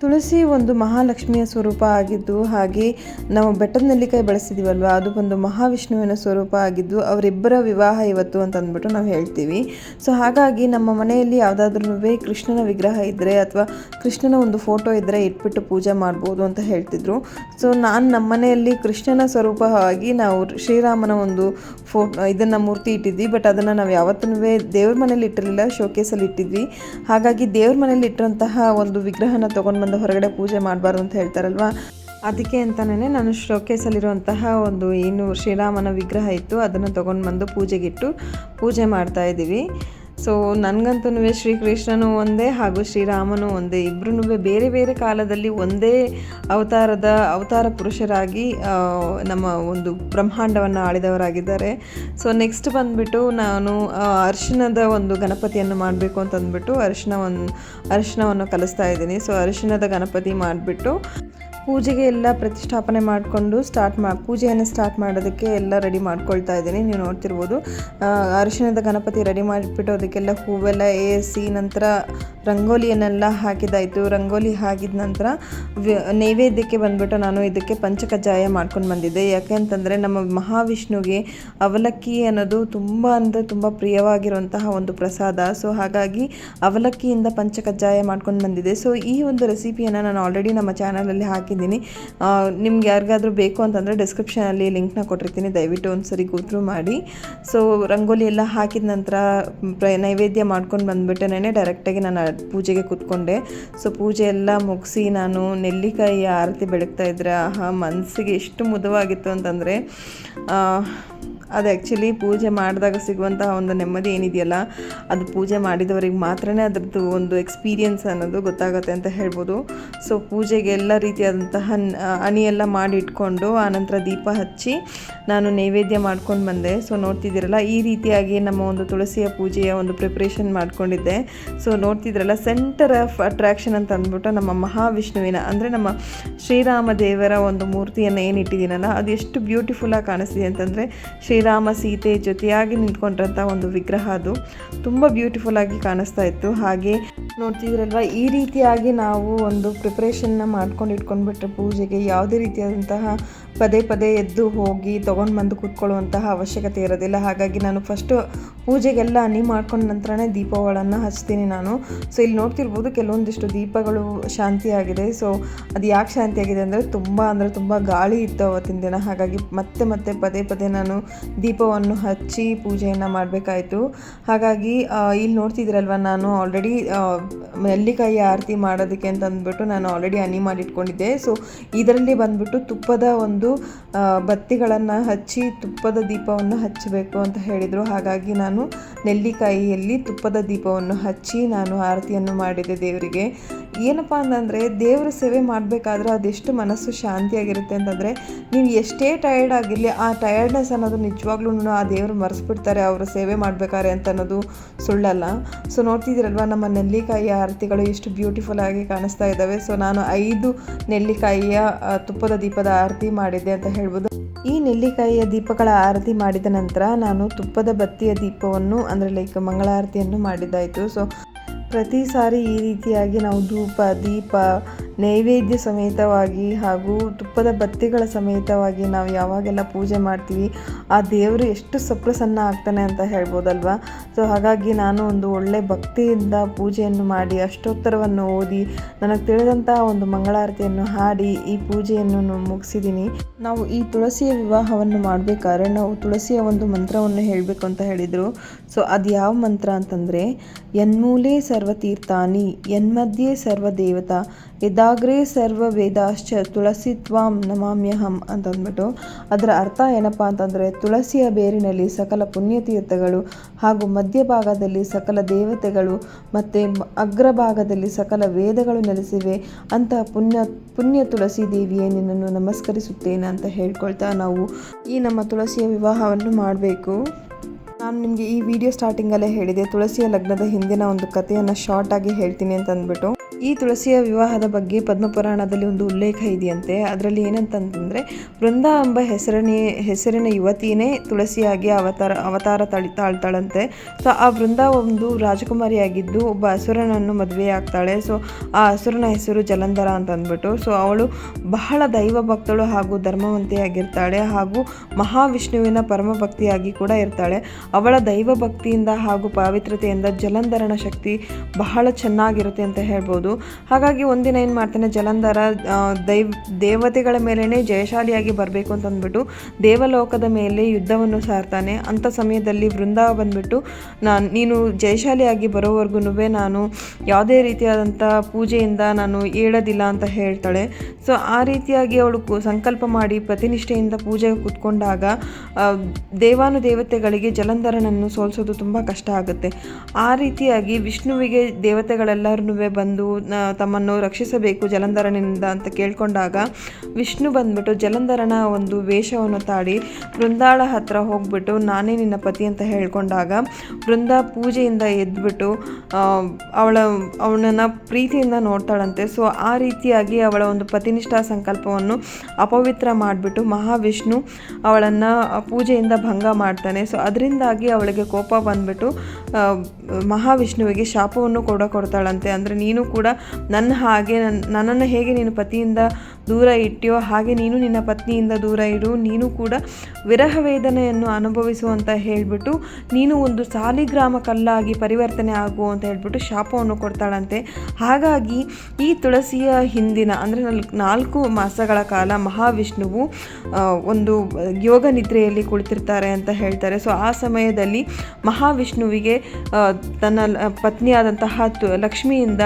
ತುಳಸಿ ಒಂದು ಮಹಾಲಕ್ಷ್ಮಿಯ ಸ್ವರೂಪ ಆಗಿದ್ದು, ಹಾಗೆ ನಾವು ಬೆಟ್ಟದ ನೆಲ್ಲಿಕಾಯಿ ಬಳಸ್ತಿದ್ದೀವಲ್ವ ಅದು ಒಂದು ಮಹಾವಿಷ್ಣುವಿನ ಸ್ವರೂಪ ಆಗಿದ್ದು, ಅವರಿಬ್ಬರ ವಿವಾಹ ಇವತ್ತು ಅಂತ ಅಂದ್ಬಿಟ್ಟು ನಾವು ಹೇಳ್ತೀವಿ. ಸೊ ಹಾಗಾಗಿ ನಮ್ಮ ಮನೆಯಲ್ಲಿ ಯಾವುದಾದ್ರೂ ಕೃಷ್ಣನ ವಿಗ್ರಹ ಇದ್ದರೆ ಅಥವಾ ಕೃಷ್ಣನ ಒಂದು ಫೋಟೋ ಇದ್ದರೆ ಇಟ್ಬಿಟ್ಟು ಪೂಜೆ ಮಾಡ್ಬೋದು ಅಂತ ಹೇಳ್ತಿದ್ರು. ಸೊ ನಾನು ನಮ್ಮ ಮನೆಯಲ್ಲಿ ಕೃಷ್ಣನ ಸ್ವರೂಪವಾಗಿ ನಾವು ಶ್ರೀರಾಮನ ಒಂದು ಫೋಟೋ, ಇದನ್ನು ಮೂರ್ತಿ ಇಟ್ಟಿದ್ವಿ, ಬಟ್ ಅದನ್ನು ನಾವು ಯಾವತ್ತೂ ದೇವ್ರ ಮನೇಲಿ ಇಟ್ಟಿರಲಿಲ್ಲ, ಶೋಕೇಸಲ್ಲಿ ಇಟ್ಟಿದ್ವಿ. ಹಾಗಾಗಿ ದೇವ್ರ ಮನೇಲಿ ಇಟ್ಟಿರೋಂತಹ ಒಂದು ವಿಗ್ರಹನ ತೊಗೊಂಡು ಬಂದು ಹೊರಗಡೆ ಪೂಜೆ ಮಾಡಬಾರ್ದು ಅಂತ ಹೇಳ್ತಾರಲ್ವ? ಅದಕ್ಕೆ ಅಂತಲೇ ನಾನು ಶೋಕೇಸಲ್ಲಿರುವಂತಹ ಒಂದು ಏನು ಶ್ರೀರಾಮನ ವಿಗ್ರಹ ಇತ್ತು, ಅದನ್ನು ತೊಗೊಂಡು ಬಂದು ಪೂಜೆಗಿಟ್ಟು ಪೂಜೆ ಮಾಡ್ತಾ ಇದ್ದೀವಿ. ಸೊ ನನಗಂತೂ ಶ್ರೀಕೃಷ್ಣನು ಒಂದೇ ಹಾಗೂ ಶ್ರೀರಾಮನು ಒಂದೇ. ಇಬ್ಬರೂ ಬೇರೆ ಬೇರೆ ಕಾಲದಲ್ಲಿ ಒಂದೇ ಅವತಾರದ ಅವತಾರ ಪುರುಷರಾಗಿ ನಮ್ಮ ಒಂದು ಬ್ರಹ್ಮಾಂಡವನ್ನು ಆಳಿದವರಾಗಿದ್ದಾರೆ. ಸೊ ನೆಕ್ಸ್ಟ್ ಬಂದುಬಿಟ್ಟು ನಾನು ಅರ್ಶಿನದ ಒಂದು ಗಣಪತಿಯನ್ನು ಮಾಡಬೇಕು ಅಂತಂದ್ಬಿಟ್ಟು ಅರಿಶಿಣವನ್ನು ಅರಿಶಿಣವನ್ನು ಕಲಿಸ್ತಾ ಇದ್ದೀನಿ. ಸೊ ಅರಿಶಿಣದ ಗಣಪತಿ ಮಾಡಿಬಿಟ್ಟು ಪೂಜೆಗೆ ಎಲ್ಲ ಪ್ರತಿಷ್ಠಾಪನೆ ಮಾಡಿಕೊಂಡು ಸ್ಟಾರ್ಟ್ ಮಾ ಪೂಜೆಯನ್ನು ಸ್ಟಾರ್ಟ್ ಮಾಡೋದಕ್ಕೆ ಎಲ್ಲ ರೆಡಿ ಮಾಡ್ಕೊಳ್ತಾ ಇದ್ದೀನಿ. ನೀವು ನೋಡ್ತಿರ್ಬೋದು ಆ, ಅರಿಶಿಣದ ಗಣಪತಿ ರೆಡಿ ಮಾಡಿಬಿಟ್ಟು ಅದಕ್ಕೆಲ್ಲ ಹೂವೆಲ್ಲ ಎಸಿ ನಂತರ ರಂಗೋಲಿಯನ್ನೆಲ್ಲ ಹಾಕಿದಾಯಿತು ರಂಗೋಲಿ ಹಾಕಿದ ನಂತರ ನೈವೇದ್ಯಕ್ಕೆ ಬಂದ್ಬಿಟ್ಟು ನಾನು ಇದಕ್ಕೆ ಪಂಚಕಜ್ಜಾಯ ಮಾಡ್ಕೊಂಡು ಬಂದಿದ್ದೆ. ಯಾಕೆ ಅಂತಂದರೆ ನಮ್ಮ ಮಹಾವಿಷ್ಣುಗೆ ಅವಲಕ್ಕಿ ಅನ್ನೋದು ತುಂಬ ಅಂದರೆ ತುಂಬ ಪ್ರಿಯವಾಗಿರುವಂತಹ ಒಂದು ಪ್ರಸಾದ. ಸೊ ಹಾಗಾಗಿ ಅವಲಕ್ಕಿಯಿಂದ ಪಂಚಕಜ್ಜಾಯ ಮಾಡ್ಕೊಂಡು ಬಂದಿದೆ ಸೊ ಈ ಒಂದು ರೆಸಿಪಿಯನ್ನು ನಾನು ಆಲ್ರೆಡಿ ನಮ್ಮ ಚಾನಲಲ್ಲಿ ಹಾಕಿದ್ದೀನಿ. ನಿಮ್ಗೆ ಯಾರಿಗಾದರೂ ಬೇಕು ಅಂತಂದರೆ ಡಿಸ್ಕ್ರಿಪ್ಷನಲ್ಲಿ ಲಿಂಕ್ನ ಕೊಟ್ಟಿರ್ತೀನಿ. ದಯವಿಟ್ಟು ಒಂದು ಸರಿ ಕೂತ್ರು ಮಾಡಿ. ಸೊ ರಂಗೋಲಿ ಎಲ್ಲ ಹಾಕಿದ ನಂತರ ನೈವೇದ್ಯ ಮಾಡ್ಕೊಂಡು ಬಂದುಬಿಟ್ಟೇನೆ ಡೈರೆಕ್ಟಾಗಿ ನಾನು ಪೂಜೆಗೆ ಕೂತ್ಕೊಂಡೆ. ಸೊ ಪೂಜೆ ಎಲ್ಲ ಮುಗಿಸಿ ನಾನು ನೆಲ್ಲಿಕಾಯಿ ಆರತಿ ಬೆಳಗ್ತಾ ಇದ್ದರೆ ಆಹಾ ಮನಸ್ಸಿಗೆ ಎಷ್ಟು ಮುದವಾಗಿತ್ತು ಅಂತಂದರೆ ಅದು ಆ್ಯಕ್ಚುಲಿ ಪೂಜೆ ಮಾಡಿದಾಗ ಸಿಗುವಂತಹ ಒಂದು ನೆಮ್ಮದಿ ಏನಿದೆಯಲ್ಲ, ಅದು ಪೂಜೆ ಮಾಡಿದವರಿಗೆ ಮಾತ್ರನೇ ಅದರದ್ದು ಒಂದು ಎಕ್ಸ್ಪೀರಿಯನ್ಸ್ ಅನ್ನೋದು ಗೊತ್ತಾಗುತ್ತೆ ಅಂತ ಹೇಳ್ಬೋದು. ಸೊ ಪೂಜೆಗೆ ಎಲ್ಲ ರೀತಿಯಾದಂತಹ ಹನಿ ಅಣಿ ಎಲ್ಲ ಮಾಡಿ ಇಟ್ಕೊಂಡು ಆನಂತರ ದೀಪ ಹಚ್ಚಿ ನಾನು ನೈವೇದ್ಯ ಮಾಡ್ಕೊಂಡು ಬಂದೆ. ಸೊ ನೋಡ್ತಿದ್ದೀರಲ್ಲ, ಈ ರೀತಿಯಾಗಿ ನಮ್ಮ ಒಂದು ತುಳಸಿಯ ಪೂಜೆಯ ಒಂದು ಪ್ರಿಪ್ರೇಷನ್ ಮಾಡ್ಕೊಂಡಿದ್ದೆ. ಸೊ ನೋಡ್ತಿದ್ರಲ್ಲ ಸೆಂಟರ್ ಆಫ್ ಅಟ್ರಾಕ್ಷನ್ ಅಂತ ಅಂದ್ಬಿಟ್ಟು ನಮ್ಮ ಮಹಾವಿಷ್ಣುವಿನ, ಅಂದರೆ ನಮ್ಮ ಶ್ರೀರಾಮ ದೇವರ ಒಂದು ಮೂರ್ತಿಯನ್ನು ಏನಿಟ್ಟಿದ್ದೀನಲ್ಲ, ಅದು ಎಷ್ಟು ಬ್ಯೂಟಿಫುಲ್ಲಾಗಿ ಕಾಣಿಸ್ತಿದೆ ಅಂತಂದರೆ ಶ್ರೀರಾಮ ಸೀತೆ ಜೊತೆಯಾಗಿ ನಿಂತ್ಕೊಂಡಿರೋಂಥ ಒಂದು ವಿಗ್ರಹ ಅದು. ತುಂಬ ಬ್ಯೂಟಿಫುಲ್ ಆಗಿ ಕಾಣಿಸ್ತಾ ಇತ್ತು. ಹಾಗೆ ನೋಡ್ತಿದ್ರಲ್ವ ಈ ರೀತಿಯಾಗಿ ನಾವು ಒಂದು ಪ್ರಿಪ್ರೇಷನ್ನ ಮಾಡ್ಕೊಂಡು ಇಟ್ಕೊಂಡ್ಬಿಟ್ರೆ ಪೂಜೆಗೆ ಯಾವುದೇ ರೀತಿಯಾದಂತಹ ಪದೇ ಪದೇ ಎದ್ದು ಹೋಗಿ ತೊಗೊಂಡು ಬಂದು ಕೂತ್ಕೊಳ್ಳುವಂತಹ ಅವಶ್ಯಕತೆ ಇರೋದಿಲ್ಲ. ಹಾಗಾಗಿ ನಾನು ಫಸ್ಟು ಪೂಜೆಗೆಲ್ಲ ಹನಿ ಮಾಡ್ಕೊಂಡ ನಂತರನೇ ದೀಪಗಳನ್ನು ಹಚ್ತೀನಿ ನಾನು. ಸೊ ಇಲ್ಲಿ ನೋಡ್ತಿರ್ಬೋದು ಕೆಲವೊಂದಿಷ್ಟು ದೀಪಗಳು ಶಾಂತಿಯಾಗಿದೆ. ಸೊ ಅದು ಯಾಕೆ ಶಾಂತಿಯಾಗಿದೆ ಅಂದರೆ ತುಂಬ ಅಂದರೆ ತುಂಬ ಗಾಳಿ ಇತ್ತು ಅವತ್ತಿನ ದಿನ. ಹಾಗಾಗಿ ಮತ್ತೆ ಮತ್ತೆ ಪದೇ ಪದೇ ನಾನು ದೀಪವನ್ನು ಹಚ್ಚಿ ಪೂಜೆಯನ್ನು ಮಾಡಬೇಕಾಯಿತು. ಹಾಗಾಗಿ ಇಲ್ಲಿ ನೋಡ್ತಿದ್ದೀರಲ್ವ ನಾನು ಆಲ್ರೆಡಿ ನೆಲ್ಲಿಕಾಯಿ ಆರತಿ ಮಾಡೋದಕ್ಕೆ ಅಂತ ಅಂದ್ಬಿಟ್ಟು ನಾನು ಆಲ್ರೆಡಿ ಹನಿ ಮಾಡಿ ಇಟ್ಕೊಂಡಿದ್ದೆ ಸೊ ಇದರಲ್ಲಿ ಬಂದ್ಬಿಟ್ಟು ತುಪ್ಪದ ಒಂದು ಬತ್ತಿಗಳನ್ನು ಹಚ್ಚಿ ತುಪ್ಪದ ದೀಪವನ್ನು ಹಚ್ಚಬೇಕು ಅಂತ ಹೇಳಿದರು. ಹಾಗಾಗಿ ನಾನು ನೆಲ್ಲಿಕಾಯಿಯಲ್ಲಿ ತುಪ್ಪದ ದೀಪವನ್ನು ಹಚ್ಚಿ ನಾನು ಆರತಿಯನ್ನು ಮಾಡಿದೆ ದೇವರಿಗೆ. ಏನಪ್ಪ ಅಂತಂದರೆ ದೇವರ ಸೇವೆ ಮಾಡಬೇಕಾದ್ರೆ ಅದೆಷ್ಟು ಮನಸ್ಸು ಶಾಂತಿಯಾಗಿರುತ್ತೆ ಅಂತಂದರೆ ನೀವು ಎಷ್ಟೇ ಟಯರ್ಡ್ ಆಗಿರಲಿ, ಆ ಟಯರ್ಡ್ನೆಸ್ ಅನ್ನೋದು ನಿಜವಾಗ್ಲೂ ಆ ದೇವರು ಮರೆಸ್ಬಿಡ್ತಾರೆ, ಅವರ ಸೇವೆ ಮಾಡಬೇಕಾರೆ ಅಂತ ಅನ್ನೋದು ಸುಳ್ಳಲ್ಲ. ಸೊ ನೋಡ್ತಿದ್ದೀರಲ್ವ, ನಮ್ಮ ನೆಲ್ಲಿಕಾಯಿಯ ಆರತಿಗಳು ಎಷ್ಟು ಬ್ಯೂಟಿಫುಲ್ ಆಗಿ ಕಾಣಿಸ್ತಾ ಇದ್ದಾವೆ. ಸೊ ನಾನು ಐದು ನೆಲ್ಲಿಕಾಯಿಯ ತುಪ್ಪದ ದೀಪದ ಆರತಿ ಮಾಡಿದ್ದೆ ಅಂತ ಹೇಳ್ಬೋದು. ಈ ನೆಲ್ಲಿಕಾಯಿಯ ದೀಪಗಳ ಆರತಿ ಮಾಡಿದ ನಂತರ ನಾನು ತುಪ್ಪದ ಬತ್ತಿಯ ದೀಪವನ್ನು, ಅಂದರೆ ಲೈಕ್ ಮಂಗಳಾರತಿಯನ್ನು ಮಾಡಿದ್ದಾಯಿತು. ಸೊ ಪ್ರತಿ ಸಾರಿ ಈ ರೀತಿಯಾಗಿ ನಾವು ಧೂಪ ದೀಪ ನೈವೇದ್ಯ ಸಮೇತವಾಗಿ ಹಾಗೂ ತುಪ್ಪದ ಬತ್ತಿಗಳ ಸಮೇತವಾಗಿ ನಾವು ಯಾವಾಗೆಲ್ಲ ಪೂಜೆ ಮಾಡ್ತೀವಿ, ಆ ದೇವರು ಎಷ್ಟು ಸಪ್ರಸನ್ನ ಆಗ್ತಾನೆ ಅಂತ ಹೇಳ್ಬೋದಲ್ವಾ? ಸೊ ಹಾಗಾಗಿ ನಾನು ಒಂದು ಒಳ್ಳೆ ಭಕ್ತಿಯಿಂದ ಪೂಜೆಯನ್ನು ಮಾಡಿ, ಅಷ್ಟೋತ್ತರವನ್ನು ಓದಿ, ನನಗೆ ತಿಳಿದಂತಹ ಒಂದು ಮಂಗಳಾರತಿಯನ್ನು ಹಾಡಿ ಈ ಪೂಜೆಯನ್ನು ನಾನು ಮುಗಿಸಿದ್ದೀನಿ ನಾವು ಈ ತುಳಸಿಯ ವಿವಾಹವನ್ನು ಮಾಡಬೇಕಾದ್ರೆ ನಾವು ತುಳಸಿಯ ಒಂದು ಮಂತ್ರವನ್ನು ಹೇಳಬೇಕು ಅಂತ ಹೇಳಿದರು. ಸೊ ಅದು ಯಾವ ಮಂತ್ರ ಅಂತಂದರೆ, ಎನ್ಮೂಲೆ ಸರ್ವತೀರ್ಥಾನಿ ಸರ್ವ ಸರ್ವದೇವತಾ ಯದಾಗ್ರೇ ಸರ್ವ ವೇದಾಶ್ಚ ತುಳಸಿ ತ್ವಾಂ ನಮಾಮ್ಯಹಂ ಅಂತಂದ್ಬಿಟ್ಟು ಅದರ ಅರ್ಥ ಏನಪ್ಪ ಅಂತಂದರೆ ತುಳಸಿಯ ಬೇರಿನಲ್ಲಿ ಸಕಲ ಪುಣ್ಯತೀರ್ಥಗಳು ಹಾಗೂ ಮಧ್ಯಭಾಗದಲ್ಲಿ ಸಕಲ ದೇವತೆಗಳು ಮತ್ತು ಅಗ್ರಭಾಗದಲ್ಲಿ ಸಕಲ ವೇದಗಳು ನೆಲೆಸಿವೆ. ಅಂತ ಪುಣ್ಯ ಪುಣ್ಯ ತುಳಸಿ ದೇವಿಯೇ ನಿನ್ನನ್ನು ನಮಸ್ಕರಿಸುತ್ತೇನೆ ಅಂತ ಹೇಳ್ಕೊಳ್ತಾ ನಾವು ಈ ನಮ್ಮ ತುಳಸಿಯ ವಿವಾಹವನ್ನು ಮಾಡಬೇಕು. ನಾನು ನಿಮಗೆ ಈ ವಿಡಿಯೋ ಸ್ಟಾರ್ಟಿಂಗಲ್ಲೇ ಹೇಳಿದೆ. ತುಳಸಿಯ ಲಗ್ನದ ಹಿಂದಿನ ಒಂದು ಕಥೆಯನ್ನು ಶಾರ್ಟಾಗಿ ಹೇಳ್ತೀನಿ ಅಂತ ಅಂದ್ಬಿಟ್ಟು ಈ ತುಳಸಿಯ ವಿವಾಹದ ಬಗ್ಗೆ ಪದ್ಮಪುರಾಣದಲ್ಲಿ ಒಂದು ಉಲ್ಲೇಖ ಇದೆಯಂತೆ. ಅದರಲ್ಲಿ ಏನಂತಂತಂದರೆ ವೃಂದ ಎಂಬ ಹೆಸರನೇ, ಹೆಸರಿನ ಯುವತಿಯೇ ತುಳಸಿಯಾಗಿ ಅವತಾರ ಅವತಾರ ತಳಿ, ತಾಳ್ತಾಳಂತೆ. ಸೊ, ಆ ವೃಂದ ಒಂದು ರಾಜಕುಮಾರಿಯಾಗಿದ್ದು, ಒಬ್ಬ ಹಸುರನನ್ನು ಮದುವೆ ಆಗ್ತಾಳೆ ಸೊ, ಆ ಹಸುರನ ಹೆಸರು ಜಲಂಧರ ಅಂತ ಅಂದ್ಬಿಟ್ಟು ಸೊ, ಅವಳು ಬಹಳ ದೈವ ಭಕ್ತಳು ಹಾಗೂ ಧರ್ಮವಂತೆಯಾಗಿರ್ತಾಳೆ ಹಾಗೂ ಮಹಾವಿಷ್ಣುವಿನ ಪರಮ ಭಕ್ತಿಯಾಗಿ ಕೂಡ ಇರ್ತಾಳೆ. ಅವಳ ದೈವ ಭಕ್ತಿಯಿಂದ ಹಾಗೂ ಪಾವಿತ್ರತೆಯಿಂದ ಜಲಂಧರನ ಶಕ್ತಿ ಬಹಳ ಚೆನ್ನಾಗಿರುತ್ತೆ ಅಂತ ಹೇಳ್ಬೋದು. ಹಾಗಾಗಿ ಒಂದಿನ ಏನು ಮಾಡ್ತಾನೆ, ಜಲಂಧರ ದೈವ್, ದೇವತೆಗಳ ಮೇಲೇ ಜಯಶಾಲಿಯಾಗಿ ಬರಬೇಕು ಅಂತ ಅಂದ್ಬಿಟ್ಟು ದೇವಲೋಕದ ಮೇಲೆ ಯುದ್ಧವನ್ನು ಸಾರ್ತಾನೆ. ಅಂಥ ಸಮಯದಲ್ಲಿ ವೃಂದಾವ ಬಂದ್ಬಿಟ್ಟು, ನಾನು, ನೀನು ಜಯಶಾಲಿಯಾಗಿ ಬರೋವರೆಗೂ ನಾನು ಯಾವುದೇ ರೀತಿಯಾದಂಥ ಪೂಜೆಯಿಂದ ನಾನು ಏಳೋದಿಲ್ಲ ಅಂತ ಹೇಳ್ತಾಳೆ. ಸೊ, ಆ ರೀತಿಯಾಗಿ ಅವಳು ಸಂಕಲ್ಪ ಮಾಡಿ ಪ್ರತಿನಿಷ್ಠೆಯಿಂದ ಪೂಜೆಗೆ ಕೂತ್ಕೊಂಡಾಗ ದೇವಾನು ದೇವತೆಗಳಿಗೆ ಜಲಂಧರನನ್ನು ಸೋಲಿಸೋದು ತುಂಬ ಕಷ್ಟ ಆಗುತ್ತೆ. ಆ ರೀತಿಯಾಗಿ ವಿಷ್ಣುವಿಗೆ ದೇವತೆಗಳೆಲ್ಲರೂ ಬಂದು ತಮ್ಮನ್ನು ರಕ್ಷಿಸಬೇಕು ಜಲಂಧರನಿಂದ ಅಂತ ಕೇಳಿಕೊಂಡಾಗ ವಿಷ್ಣು ಬಂದ್ಬಿಟ್ಟು ಜಲಂಧರನ ಒಂದು ವೇಷವನ್ನು ತಾಡಿ ಬೃಂದಾಳ ಹತ್ರ ಹೋಗ್ಬಿಟ್ಟು, ನಾನೇ ನಿನ್ನ ಪತಿ ಅಂತ ಹೇಳ್ಕೊಂಡಾಗ ಬೃಂದ ಪೂಜೆಯಿಂದ ಎದ್ಬಿಟ್ಟು ಅವಳ ಅವಳನ್ನು ಪ್ರೀತಿಯಿಂದ ನೋಡ್ತಾಳಂತೆ. ಸೊ, ಆ ರೀತಿಯಾಗಿ ಅವಳ ಒಂದು ಪತಿನಿಷ್ಠಾ ಸಂಕಲ್ಪವನ್ನು ಅಪವಿತ್ರ ಮಾಡಿಬಿಟ್ಟು ಮಹಾವಿಷ್ಣು ಅವಳನ್ನು ಪೂಜೆಯಿಂದ ಭಂಗ ಮಾಡ್ತಾನೆ. ಸೊ, ಅದರಿಂದಾಗಿ ಅವಳಿಗೆ ಕೋಪ ಬಂದ್ಬಿಟ್ಟು ಮಹಾವಿಷ್ಣುವಿಗೆ ಶಾಪವನ್ನು ಕೂಡ ಕೊಡ್ತಾಳಂತೆ. ಅಂದರೆ ನೀನು ಕೂಡ ನನ್ನ ಹಾಗೆ ನನ್ನ ನನ್ನನ್ನು ಹೇಗೆ ನೀನು ಪತಿಯಿಂದ ದೂರ ಇಟ್ಟಿಯೋ ಹಾಗೆ ನೀನು ನಿನ್ನ ಪತ್ನಿಯಿಂದ ದೂರ ಇಡು. ನೀನು ಕೂಡ ವಿರಹ ವೇದನೆಯನ್ನು ಅನುಭವಿಸು ಅಂತ ಹೇಳಿಬಿಟ್ಟು ನೀನು ಒಂದು ಸಾಲಿಗ್ರಾಮ ಕಲ್ಲಾಗಿ ಪರಿವರ್ತನೆ ಆಗು ಅಂತ ಹೇಳ್ಬಿಟ್ಟು ಶಾಪವನ್ನು ಕೊಡ್ತಾಳಂತೆ. ಹಾಗಾಗಿ ಈ ತುಳಸಿಯ ಹಿಂದಿನ, ಅಂದರೆ ನಾಲ್ಕು ಮಾಸಗಳ ಕಾಲ ಮಹಾವಿಷ್ಣುವು ಒಂದು ಯೋಗ ನಿದ್ರೆಯಲ್ಲಿ ಕುಳಿತಿರ್ತಾರೆ ಅಂತ ಹೇಳ್ತಾರೆ. ಸೊ, ಆ ಸಮಯದಲ್ಲಿ ಮಹಾವಿಷ್ಣುವಿಗೆ ತನ್ನ ಪತ್ನಿಯಾದಂತಹ ಲಕ್ಷ್ಮಿಯಿಂದ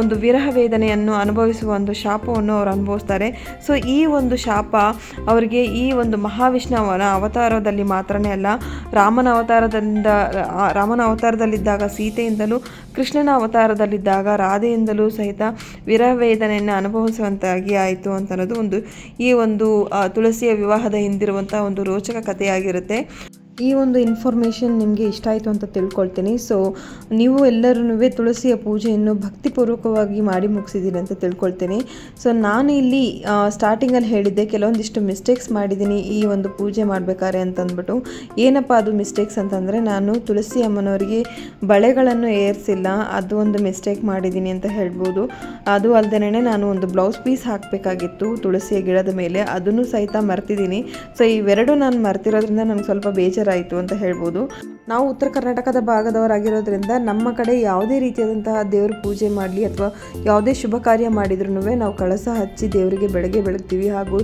ಒಂದು ವಿರಹ ವೇದನೆಯನ್ನು ಅನುಭವಿಸುವ ಒಂದು ಶಾಪವನ್ನು ಅವರು ಅನುಭವಿಸ್ತಾರೆ. ಸೊ ಈ ಒಂದು ಶಾಪ ಅವರಿಗೆ ಈ ಒಂದು ಮಹಾವಿಷ್ಣುವನ ಅವತಾರದಲ್ಲಿ ಮಾತ್ರನೇ ಅಲ್ಲ, ರಾಮನ ಅವತಾರದಿಂದ ರಾಮನ ಅವತಾರದಲ್ಲಿದ್ದಾಗ ಸೀತೆಯಿಂದಲೂ, ಕೃಷ್ಣನ ಅವತಾರದಲ್ಲಿದ್ದಾಗ ರಾಧೆಯಿಂದಲೂ ಸಹಿತ ವಿರಹ ವೇದನೆಯನ್ನು ಅನುಭವಿಸುವಂತಾಗಿ ಆಯಿತು ಅಂತ ಅನ್ನೋದು ಒಂದು ಈ ಒಂದು ತುಳಸಿಯ ವಿವಾಹದ ಹಿಂದಿರುವಂಥ ಒಂದು ರೋಚಕ ಕಥೆಯಾಗಿರುತ್ತೆ. ಈ ಒಂದು ಇನ್ಫಾರ್ಮೇಷನ್ ನಿಮಗೆ ಇಷ್ಟ ಆಯಿತು ಅಂತ ತಿಳ್ಕೊಳ್ತೀನಿ. ಸೊ ನೀವು ಎಲ್ಲರೂ ತುಳಸಿಯ ಪೂಜೆಯನ್ನು ಭಕ್ತಿಪೂರ್ವಕವಾಗಿ ಮಾಡಿ ಮುಗಿಸಿದ್ದೀರಿ ಅಂತ ತಿಳ್ಕೊಳ್ತೀನಿ. ಸೊ ನಾನು ಇಲ್ಲಿ ಸ್ಟಾರ್ಟಿಂಗಲ್ಲಿ ಹೇಳಿದ್ದೆ, ಕೆಲವೊಂದಿಷ್ಟು ಮಿಸ್ಟೇಕ್ಸ್ ಮಾಡಿದ್ದೀನಿ, ಈ ಒಂದು ಪೂಜೆ ಮಾಡಬೇಕಾದ್ರೆ ಅಂತಂದ್ಬಿಟ್ಟು. ಏನಪ್ಪ ಅದು ಮಿಸ್ಟೇಕ್ಸ್ ಅಂತಂದರೆ, ನಾನು ತುಳಸಿ ಅಮ್ಮನವರಿಗೆ ಬಳೆಗಳನ್ನು ಏರಿಸಿಲ್ಲ, ಅದು ಒಂದು ಮಿಸ್ಟೇಕ್ ಮಾಡಿದ್ದೀನಿ ಅಂತ ಹೇಳ್ಬೋದು. ಅದು ಅಲ್ಲದೇ ನಾನು ಒಂದು ಬ್ಲೌಸ್ ಪೀಸ್ ಹಾಕಬೇಕಾಗಿತ್ತು ತುಳಸಿಯ ಗಿಡದ ಮೇಲೆ, ಅದನ್ನು ಸಹಿತ ಮರ್ತಿದ್ದೀನಿ. ಸೊ ಇವೆರಡು ನಾನು ಮರ್ತಿರೋದ್ರಿಂದ ನನಗೆ ಸ್ವಲ್ಪ ಬೇಜಾರಾಯಿತು ಅಂತ ಹೇಳ್ಬೋದು. ನಾವು ಉತ್ತರ ಕರ್ನಾಟಕದ ಭಾಗದವರಾಗಿರೋದ್ರಿಂದ ನಮ್ಮ ಕಡೆ ಯಾವುದೇ ರೀತಿಯಾದಂತಹ ದೇವ್ರ ಪೂಜೆ ಮಾಡಲಿ ಅಥವಾ ಯಾವುದೇ ಶುಭ ಕಾರ್ಯ ಮಾಡಿದ್ರೂ ನಾವು ಕಳಸ ಹಚ್ಚಿ ದೇವರಿಗೆ ಬೆಳಗ್ಗೆ ಬೆಳಗ್ತೀವಿ ಹಾಗೂ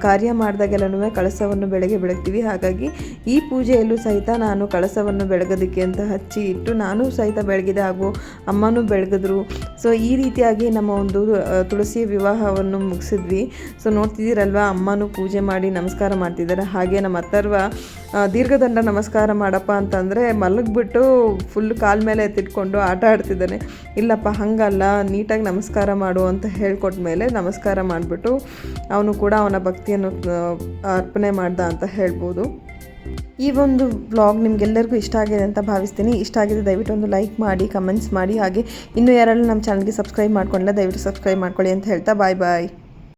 ಕಾರ್ಯ ಮಾಡಿದಾಗೆಲ್ಲನೂ ಕಳಸವನ್ನು ಬೆಳಗ್ಗೆ ಬೆಳಗ್ತೀವಿ. ಹಾಗಾಗಿ ಈ ಪೂಜೆಯಲ್ಲೂ ಸಹಿತ ನಾನು ಕಳಸವನ್ನು ಬೆಳಗೋದಕ್ಕೆ ಅಂತ ಹಚ್ಚಿ ಇಟ್ಟು ನಾನು ಸಹಿತ ಬೆಳಗಿದೆ ಹಾಗೂ ಅಮ್ಮನೂ ಬೆಳಗಿದ್ರು. ಸೊ ಈ ರೀತಿಯಾಗಿ ನಮ್ಮ ಒಂದು ತುಳಸಿ ವಿವಾಹವನ್ನು ಮುಗಿಸಿದ್ವಿ. ಸೊ ನೋಡ್ತಿದ್ದೀರಲ್ವ ಅಮ್ಮನೂ ಪೂಜೆ ಮಾಡಿ ನಮಸ್ಕಾರ ಮಾಡ್ತಿದ್ದಾರೆ. ಹಾಗೆ ನಮ್ಮ ಆ, ದೀರ್ಘದಂಡ ನಮಸ್ಕಾರ ಮಾಡಪ್ಪ ಅಂತಂದರೆ ಮಲಗಿಬಿಟ್ಟು ಫುಲ್ ಕಾಲ ಮೇಲೆ ಎತ್ತಿಟ್ಕೊಂಡು ಆಟ ಆಡ್ತಿದ್ದಾನೆ. ಇಲ್ಲಪ್ಪ, ಹಾಗಲ್ಲ, ನೀಟಾಗಿ ನಮಸ್ಕಾರ ಮಾಡು ಅಂತ ಹೇಳ್ಕೊಟ್ಮೇಲೆ ನಮಸ್ಕಾರ ಮಾಡಿಬಿಟ್ಟು ಅವನು ಕೂಡ ಅವನ ಭಕ್ತಿಯನ್ನು ಅರ್ಪಣೆ ಮಾಡ್ದ ಅಂತ ಹೇಳ್ಬೋದು. ಈ ಒಂದು ಬ್ಲಾಗ್ ನಿಮಗೆಲ್ಲರಿಗೂ ಇಷ್ಟ ಆಗಿದೆ ಅಂತ ಭಾವಿಸ್ತೀನಿ. ಇಷ್ಟ ಆಗಿದೆ ದಯವಿಟ್ಟು ಒಂದು ಲೈಕ್ ಮಾಡಿ ಕಮೆಂಟ್ಸ್ ಮಾಡಿ. ಹಾಗೆ ಇನ್ನೂ ಯಾರಲ್ಲೂ ನಮ್ಮ ಚಾನಲ್ಗೆ ಸಬ್ಸ್ಕ್ರೈಬ್ ಮಾಡ್ಕೊಂಡಿಲ್ಲ, ದಯವಿಟ್ಟು ಸಬ್ಸ್ಕ್ರೈಬ್ ಮಾಡ್ಕೊಳ್ಳಿ ಅಂತ ಹೇಳ್ತಾ ಬಾಯ್ ಬಾಯ್